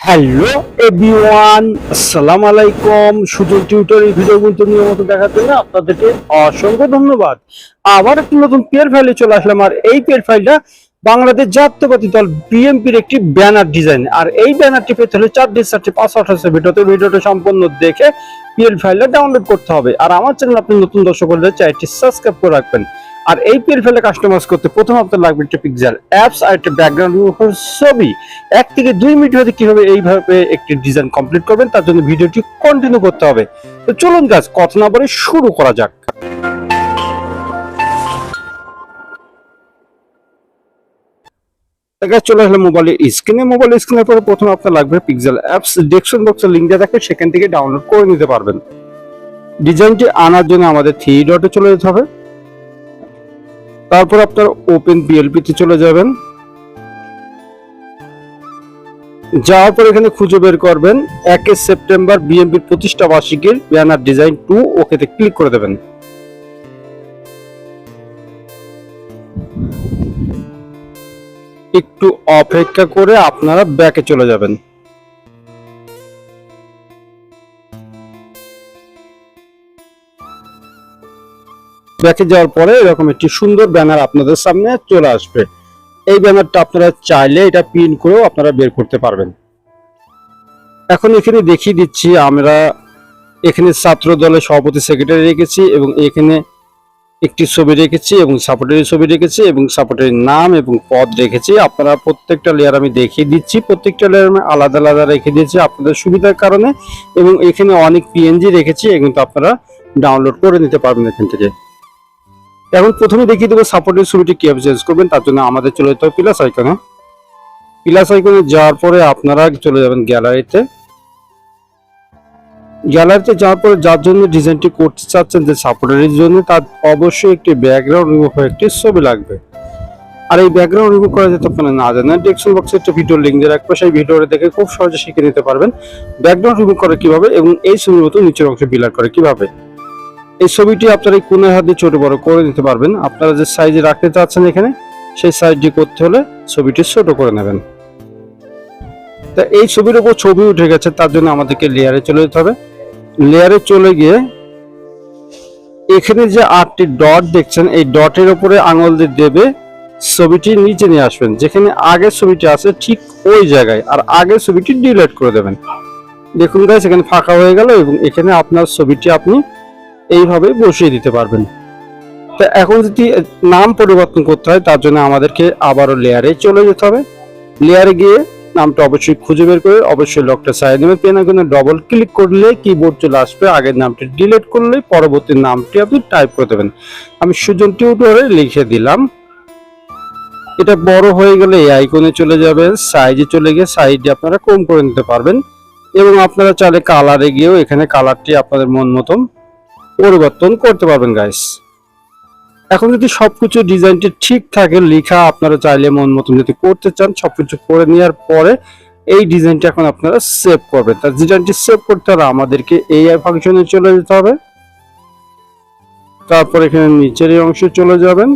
Hello everyone, আসসালামু আলাইকুম। Sujan tutor এই ভিডিও কিন্তু নিয়মিত দেখার জন্য আপনাদেরকে অসংখ্য ধন্যবাদ। আবার একটি নতুন পেয়ার ফাইলে চলে আসলাম, আর এই পেয়ার ফাইলটা বাংলাদেশ জাতীয়বাদী দল বিএনপির একটি ব্যানার ডিজাইন। আর এই ব্যানারটি পেতে হলে চার ডিস চারটি পাঁচ আঠাশে ভিডিওতে। ভিডিওটা সম্পূর্ণ দেখে পিএল ফাইলটা ডাউনলোড করতে হবে। আর আমার চ্যানেল আপনি নতুন দর্শক হলে চ্যানেলটি সাবস্ক্রাইব করে রাখবেন। আর এই পিএল ফাইলে কাস্টমাইজ করতে প্রথম আপনার লাগবে একটা পিক্সেল অ্যাপস আর একটা ব্যাকগ্রাউন্ড ছবি। এক থেকে দুই মিনিট মধ্যে কীভাবে এইভাবে একটি ডিজাইন কমপ্লিট করবেন, তার জন্য ভিডিওটি কন্টিনিউ করতে হবে। তো চলুন গাছ কথা না বলে শুরু করা যাক। চলে আসলে মোবাইলের স্ক্রিনে মোবাইল স্ক্রিনের পরে প্রথম আপনার লাগবে পিক্সেল অ্যাপস ডেস্কটপ বক্সের লিঙ্ক দেওয়া থাকে, সেখান থেকে ডাউনলোড করে নিতে পারবেন। ডিজাইনটি আনার জন্য আমাদের থ্রি ডটে চলে যেতে হবে। তারপর আপনার ওপেন বিএলপি তে চলে যাবেন। যাওয়ার পর এখানে খুঁজে বের করবেন, একে সেপ্টেম্বর বিএনপির প্রতিষ্ঠা বার্ষিকীর ব্যানার ডিজাইন টু ওকেতে ক্লিক করে দেবেন। একটু অপেক্ষা করে আপনারা ব্যাকে চলে যাবেন। ব্যাকে যাওয়ার পরে এরকম একটি সুন্দর ব্যানার আপনাদের সামনে চলে আসবে। এই ব্যানারটা আপনারা চাইলে এটা প্রিন্ট করেও আপনারা বের করতে পারবেন। এখন এখানে দেখিয়ে দিচ্ছি, আমরা এখানে ছাত্র দলের সভাপতি সেক্রেটারি রেখেছি এবং এখানে একটি ছবি রেখেছি এবং সাপোর্টারের ছবি রেখেছি এবং সাপোর্টারের নাম এবং পদ রেখেছি। আপনারা প্রত্যেকটা লেয়ার আমি দেখিয়ে দিচ্ছি, প্রত্যেকটা লেয়ার আমি আলাদা আলাদা রেখে দিয়েছি আপনাদের সুবিধার কারণে এবং এখানে অনেক পিএনজি রেখেছি, এগুলো তো আপনারা ডাউনলোড করে নিতে পারবেন এখান থেকে। এখন প্রথমে দেখিয়ে দেবো সাপোর্টের ছবিটি কীভাবে চেঞ্জ করবেন, তার জন্য আমাদের চলে যেতে হবে প্লাস আইকনে প্লাস আইকনে যাওয়ার পরে আপনারা চলে যাবেন গ্যালারিতে গ্যালারিতে যাওয়ার পরে যার জন্য ডিজাইনটি করতে চাচ্ছেন, যে সাপোর্টারের জন্য, তার অবশ্যই একটি ব্যাকগ্রাউন্ড রিমুভ হয়ে একটি ছবি লাগবে। আর এই ব্যাকগ্রাউন্ড রিমুভ করা যেতে আপনারা না জানেন ডিসক্রিপশন বক্সে একটা ভিডিও লিঙ্ক দিয়ে রাখব, সেই ভিডিওটা দেখে খুব সহজে শিখে নিতে পারবেন। ব্যাকগ্রাউন্ড রিমুভ করে কীভাবে এবং এই ছবির মতো নিচের অংশে বিলার করে কীভাবে। এই ছবিটি আপনারা কোণের হাত দিয়ে ছোট বড় করে নিতে পারবেন। আপনারা যে সাইজে রাখতে চাচ্ছেন এখানে, সেই সাইজটি করতে হলে ছবিটি ছোট করে নেবেন। তা এই ছবির উপর ছবি উঠে গেছে, তার জন্য আমাদেরকে লেয়ারে চলে যেতে হবে। লেয়ারে চলে গিয়ে এখানে যে আটটি ডট দেখছেন, এই ডটের উপরে আঙুল দিয়ে দেবে ছবিটি নিচে নিয়ে আসবেন। যেখানে আগের ছবিটি আছে, ঠিক ওই জায়গায়। আর আগের ছবিটি ডিলিট করে দেবেন। দেখুন গাইস এখানে ফাঁকা হয়ে গেল এবং এখানে আপনার ছবিটি আপনি এইভাবে বসিয়ে দিতে পারবেন। তো এখন যদি নাম পরিবর্তন করতে হয়, তার জন্য আমাদেরকে আবারও লেয়ারে চলে যেতে হবে। লেয়ারে গিয়ে নামটা অবশ্যই খুঁজে বের করে অবশ্যই লকটা সাইড নেবেন। পেন আইকনে ডবল ক্লিক করলে কিবোর্ড চলে আসবে। আগের নামটি ডিলিট করলে পরবর্তী নামটি আপনি টাইপ করে দেবেন। আমি সুজন টিউটোরে লিখে দিলাম। এটা বড় হয়ে গেলে এই আইকনে চলে যাবে। সাইজে চলে গিয়ে সাইডে আপনারা কম করে নিতে পারবেন। এবং আপনারা চাইলে কালারে গিয়েও এখানে কালারটি আপনাদের মন মতন পরিবর্তন করতে পারবেন গাইস এখন যদি সবকিছু ডিজাইনটি ঠিক থাকে, লেখা, আপনারা চাইলে মন মতন যদি করতে চান, সবকিছু করে নেওয়ার পরে এই ডিজাইনটি এখন আপনারা সেভ করবেন। তার ডিজাইনটি সেভ করতে হলে আমাদেরকে এই ফাংশনে চলে যেতে হবে। তারপর এখানে নিচের অংশে চলে যাবেন।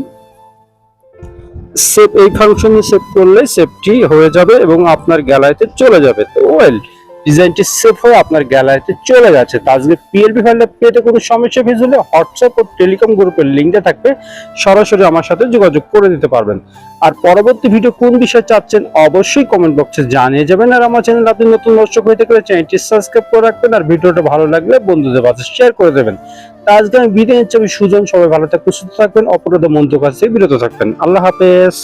সেভ এই ফাংশনে সেভ করলে সেভটি হয়ে যাবে এবং আপনার গ্যালারিতে চলে যাবে। তো ওয়েল ডিজাইনটি সেভ হয়ে আপনার গ্যালারিতে চলে তা আজকে পিএলপি ফাইলটা পেতে কোনো সমস্যা ফেস হলে হোয়াটসঅ্যাপ ও টেলিকম গ্রুপের লিঙ্কটা থাকবে। সরাসরি আমার সাথে যোগাযোগ করে দিতে পারবেন। আর পরবর্তী ভিডিও কোন বিষয়ে চাচ্ছেন অবশ্যই কমেন্ট বক্সে জানিয়ে যাবেন। আর আমার চ্যানেল আপনি নতুন দর্শক হয়ে থাকলে চ্যানেলটি সাবস্ক্রাইব করে রাখবেন। আর ভিডিওটা ভালো লাগলে বন্ধুদের মাঝে শেয়ার করে দেবেন। তা আজকে আমি বিদায় নিচ্ছি। আমি সুজন, সবাই ভালো থাকবেন, সুস্থ থাকবেন। অপরাধ মন্ত্র কাছে বিরত থাকবেন। আল্লাহ হাফেজ।